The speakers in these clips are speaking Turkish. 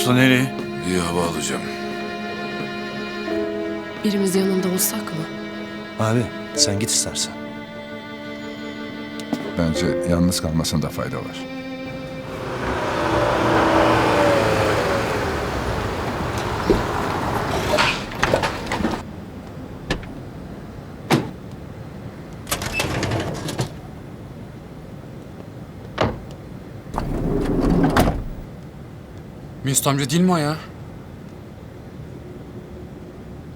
Usta nereye? Bir hava alacağım. Birimiz yanında olsak mı? Abi sen git istersen. Bence yalnız kalmasında fayda var. Mesut amca değil mi o ya?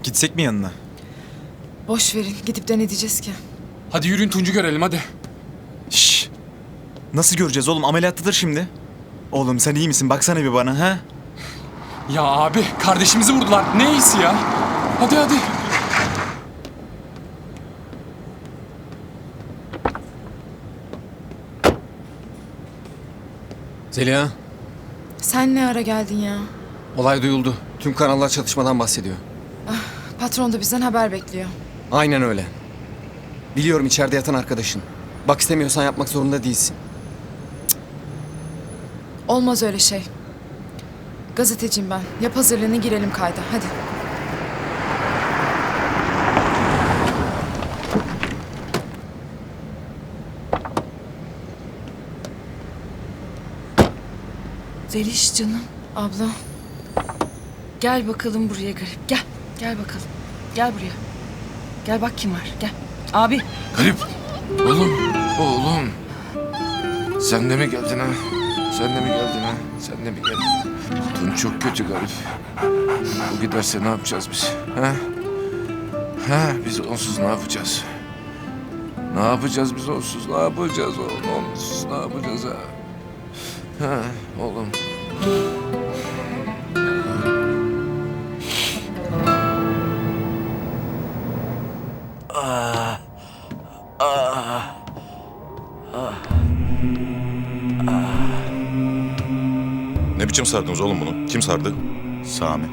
Gitsek mi yanına? Boş verin. Gidip de ne diyeceğiz ki? Hadi yürüyün Tuncu görelim hadi. Şşş. Nasıl göreceğiz oğlum? Ameliyattadır şimdi. Oğlum sen iyi misin? Baksana bir bana ha? Ya abi kardeşimizi vurdular. Ne iyisi ya? Hadi hadi. Zeliha, Sen ne ara geldin ya? olay duyuldu. Tüm kanallar çatışmadan bahsediyor. Patron da bizden haber bekliyor. Aynen öyle. Biliyorum içeride yatan arkadaşın. Bak istemiyorsan yapmak zorunda değilsin. Olmaz öyle şey. Gazeteciyim ben. Yap hazırlığını girelim kayda. Hadi. Zeliş canım. Abla. Gel bakalım buraya garip. Gel. Gel bakalım. Gel buraya. Gel bak kim var. Gel. Abi. Garip. Oğlum. Oğlum. Sen de mi geldin ha? Sen de mi geldin ha? Sen de mi geldin? Tun çok kötü garip. Bu giderse ne yapacağız biz? Ha? Ha? Biz onsuz ne yapacağız? Ne yapacağız biz onsuz? Ne yapacağız oğlum? Onsuz ne yapacağız ha? Ha oğlum. Ne biçim sardınız oğlum bunu? Kim sardı? Sami.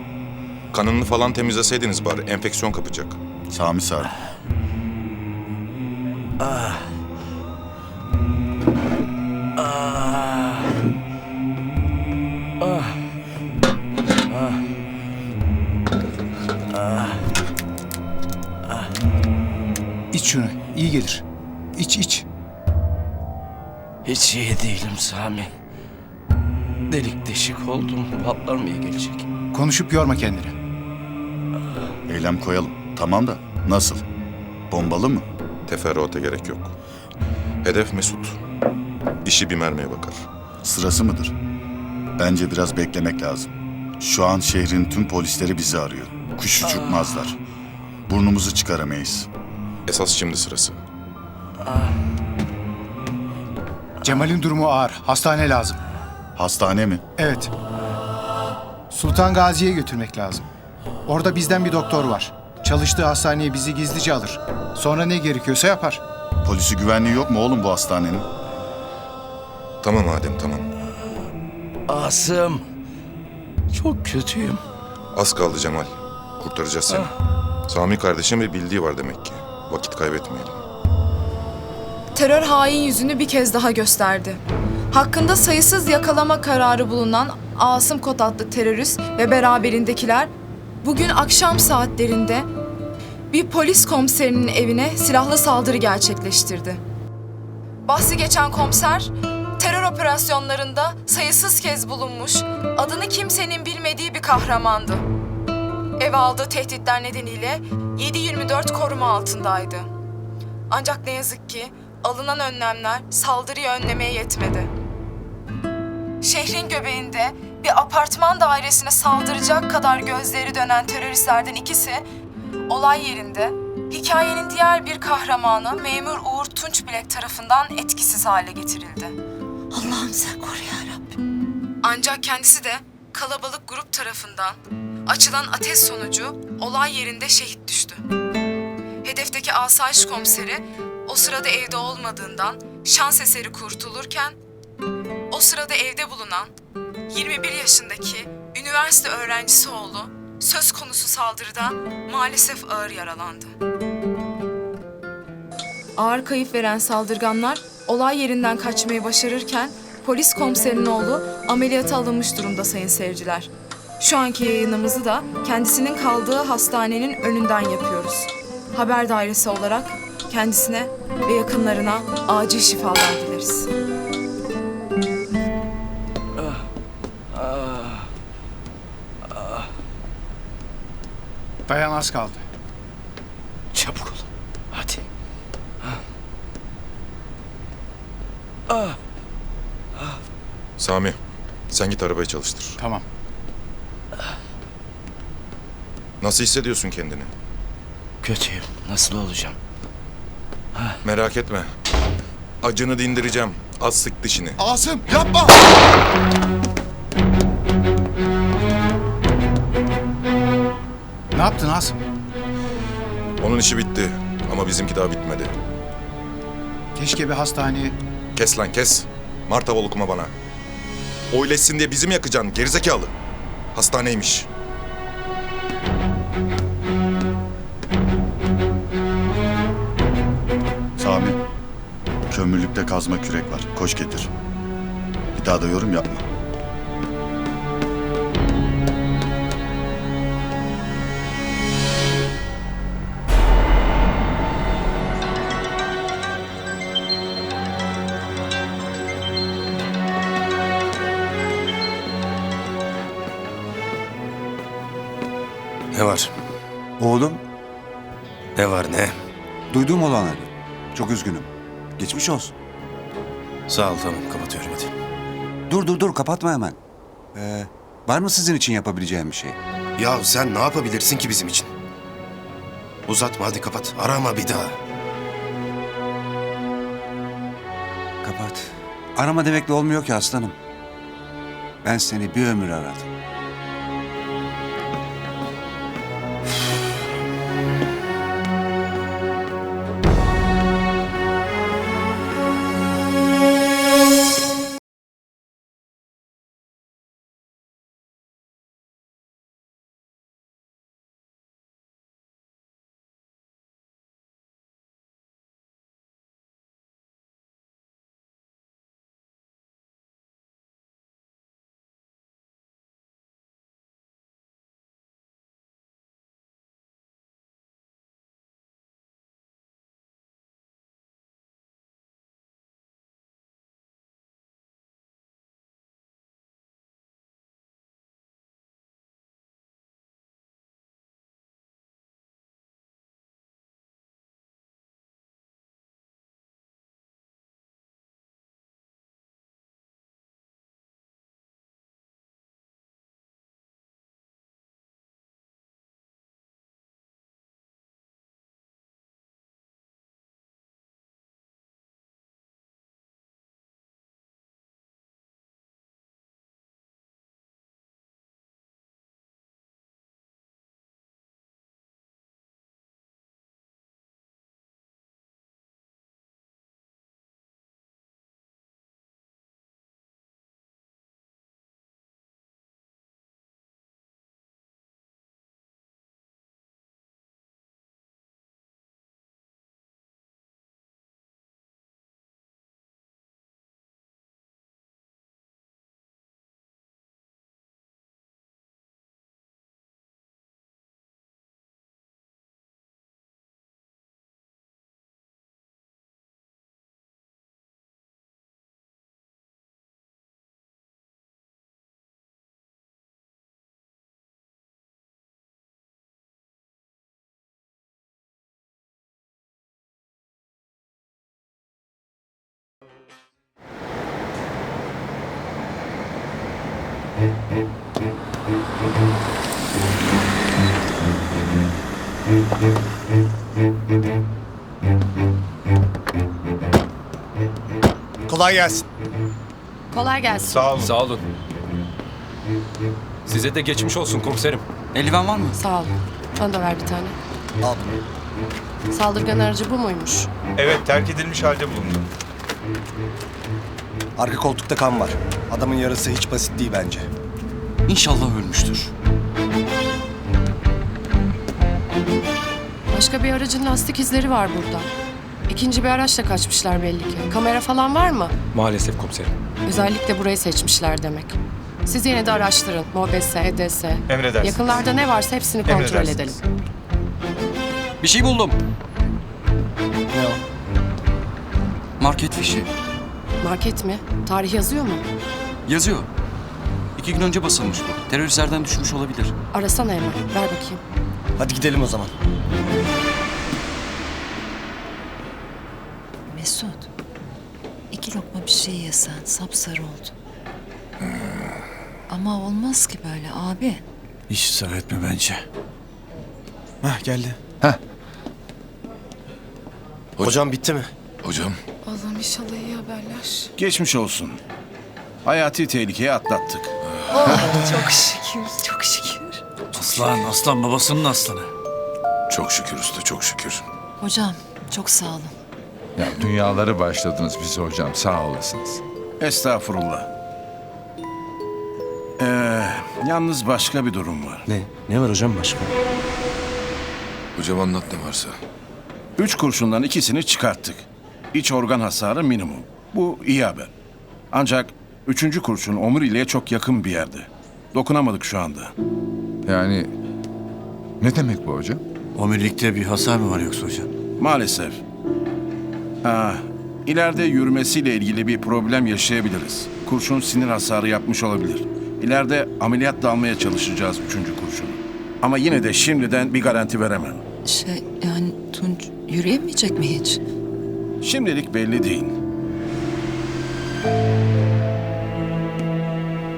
Kanını falan temizleseydiniz bari. Enfeksiyon kapacak. Sami sardı. İç iyi gelir. İç iç. Hiç iyi değilim Sami. Delik deşik oldum. Patlar mı iyi gelecek? Konuşup yorma kendini. Eylem koyalım. Tamam da nasıl? Bombalı mı? Teferruata gerek yok. Hedef Mesut. İşi bir mermiye bakar. Sırası mıdır? Bence biraz beklemek lazım. Şu an şehrin tüm polisleri bizi arıyor. Kuş uçurtmazlar. Burnumuzu çıkaramayız. Esas şimdi sırası. Cemal'in durumu ağır. Hastane lazım. Hastane mi? Evet. Sultan Gazi'ye götürmek lazım. Orada bizden bir doktor var. Çalıştığı hastaneye bizi gizlice alır. Sonra ne gerekiyorsa yapar. Polisi güvenliği yok mu oğlum bu hastanenin? Tamam Adem tamam. Asım. Çok kötüyüm. Az kaldı Cemal. Kurtaracağız seni. Sami kardeşim ve bildiği var demek ki. Vakit kaybetmeyelim. Terör hain yüzünü bir kez daha gösterdi. Hakkında sayısız yakalama kararı bulunan Asım Kot adlı terörist ve beraberindekiler bugün akşam saatlerinde bir polis komiserinin evine silahlı saldırı gerçekleştirdi. Bahsi geçen komiser terör operasyonlarında sayısız kez bulunmuş, adını kimsenin bilmediği bir kahramandı. Ev aldığı tehditler nedeniyle 7-24 koruma altındaydı. Ancak ne yazık ki alınan önlemler saldırıyı önlemeye yetmedi. Şehrin göbeğinde bir apartman dairesine saldıracak kadar gözleri dönen teröristlerden ikisi olay yerinde hikayenin diğer bir kahramanı memur Uğur Tunçbilek tarafından etkisiz hale getirildi. Allah'ım sen koru ya Rabbim. Ancak kendisi de kalabalık grup tarafından açılan ateş sonucu olay yerinde şehit düştü. Hedefteki asayiş komiseri o sırada evde olmadığından şans eseri kurtulurken o sırada evde bulunan 21 yaşındaki üniversite öğrencisi oğlu söz konusu saldırıda maalesef ağır yaralandı. Ağır kayıp veren saldırganlar olay yerinden kaçmayı başarırken Polis komiserinin oğlu ameliyata alınmış durumda sayın seyirciler. Şu anki yayınımızı da kendisinin kaldığı hastanenin önünden yapıyoruz. Haber dairesi olarak kendisine ve yakınlarına acil şifalar dileriz. Dayan az kaldı. Çabuk ol. Hadi. Sami, sen git arabayı çalıştır. Tamam. Nasıl hissediyorsun kendini? Kötüyüm. Nasıl olacağım? Merak etme. Acını dindireceğim. Az sık dişini. Asım yapma! Ne yaptın Asım? Onun işi bitti. Ama bizimki daha bitmedi. Keşke bir hastaneye... Kes lan kes. Marta okuma bana. Oyleşsin diye bizi mi yakacaksın gerizekalı? Hastaneymiş. Kömürlükte kazma kürek var. Koş getir. Bir daha da yorum yapma. Ne var? Oğlum, Ne var ne? duyduğum olanları. Çok üzgünüm. Geçmiş olsun. Sağ ol tamam kapatıyorum hadi. Dur dur dur kapatma hemen. Ee, var mı sizin için yapabileceğim bir şey? Ya sen ne yapabilirsin ki bizim için? Uzatma hadi kapat. Arama bir daha. Kapat. Arama demekle olmuyor ki aslanım. Ben seni bir ömür aradım. Kolay gelsin. Kolay gelsin. Sağ olun. Sağ olun. Size de geçmiş olsun komiserim. Eldiven var mı? Sağ ol. Bana da ver bir tane. Al. Saldırgan aracı bu muymuş? Evet terk edilmiş halde bulundu. Arka koltukta kan var. Adamın yarası hiç basit değil bence. İnşallah ölmüştür. Başka bir aracın lastik izleri var burada. İkinci bir araçla kaçmışlar belli ki. Kamera falan var mı? Maalesef komiserim. Özellikle burayı seçmişler demek. Siz yine de araştırın. MOBESE, EDS. Emredersiniz. Yakınlarda ne varsa hepsini kontrol Emredersiniz. edelim. Bir şey buldum. Ne o? Market fişi. Market mi? Tarih yazıyor mu? Yazıyor. İki gün önce basılmış bu. Teröristlerden düşmüş olabilir. Arasana hemen. Ver bakayım. Hadi gidelim o zaman. Mesut. iki lokma bir şey yesen sapsarı oldu. Ama olmaz ki böyle abi. Hiç ısrar etme bence. Hah geldi. Hocam bitti mi? Hocam Allah'ım inşallah iyi haberler. Geçmiş olsun. Hayati tehlikeyi atlattık. Çok şükür, çok şükür. Aslan, aslan babasının aslanı. çok şükür usta çok şükür. Hocam çok sağ olun. Ya dünyaları başladınız bize hocam sağ olasınız. Estağfurullah. Ee, yalnız başka bir durum var. Ne? Ne var hocam başka? Hocam anlat ne varsa. Üç kurşundan ikisini çıkarttık. İç organ hasarı minimum. Bu iyi haber. Ancak üçüncü kurşun omuriliğe çok yakın bir yerde. Dokunamadık şu anda. Yani ne demek bu hocam? Omurilikte bir hasar mı var yoksa hocam? Maalesef. Ha, ileride yürümesiyle ilgili bir problem yaşayabiliriz. Kurşun sinir hasarı yapmış olabilir. İleride ameliyat da almaya çalışacağız üçüncü kurşunu. Ama yine de şimdiden bir garanti veremem. Şey yani Tunç yürüyemeyecek mi hiç? Şimdilik belli değil.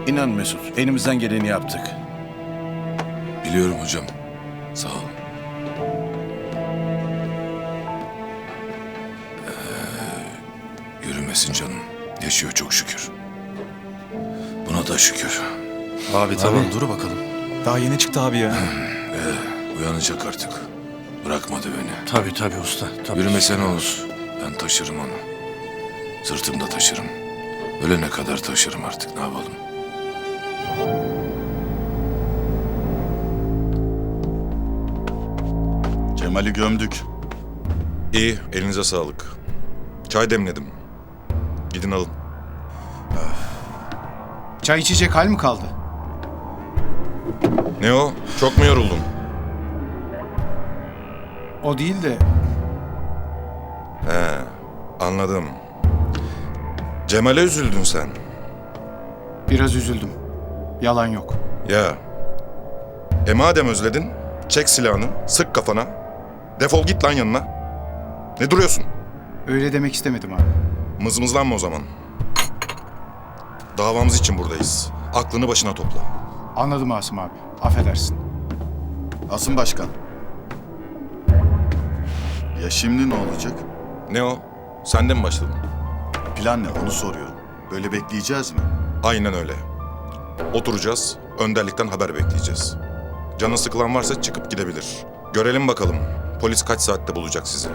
İnan Mesut, elimizden geleni yaptık. Biliyorum hocam. Sağ ol. Ee, yürümesin canım. Yaşıyor çok şükür. Buna da şükür. Abi tamam dur bakalım. Daha yeni çıktı abi ya. Ee, uyanacak artık. Bırakmadı beni. Tabii tabii usta. Tabii. Yürümese ne olur? Ben taşırım onu. Sırtımda taşırım. Ölene kadar taşırım artık. Ne yapalım? Cemal'i gömdük. İyi, elinize sağlık. Çay demledim. Gidin alın. Çay içecek hal mi kaldı? Ne o? Çok mu yoruldun? O değil de He, anladım. Cemal'e üzüldün sen. biraz üzüldüm. Yalan yok. Ya. E madem özledin, çek silahını, sık kafana. Defol git lan yanına. Ne duruyorsun? Öyle demek istemedim abi. Mızmızlanma o zaman. Davamız için buradayız. Aklını başına topla. Anladım Asım abi. Affedersin. Asım Başkan. Ya şimdi ne olacak? Ne o? Sen de mi başladın? Plan ne onu soruyorum. Böyle bekleyeceğiz mi? Aynen öyle. Oturacağız, önderlikten haber bekleyeceğiz. Canı sıkılan varsa çıkıp gidebilir. Görelim bakalım. Polis kaç saatte bulacak sizi?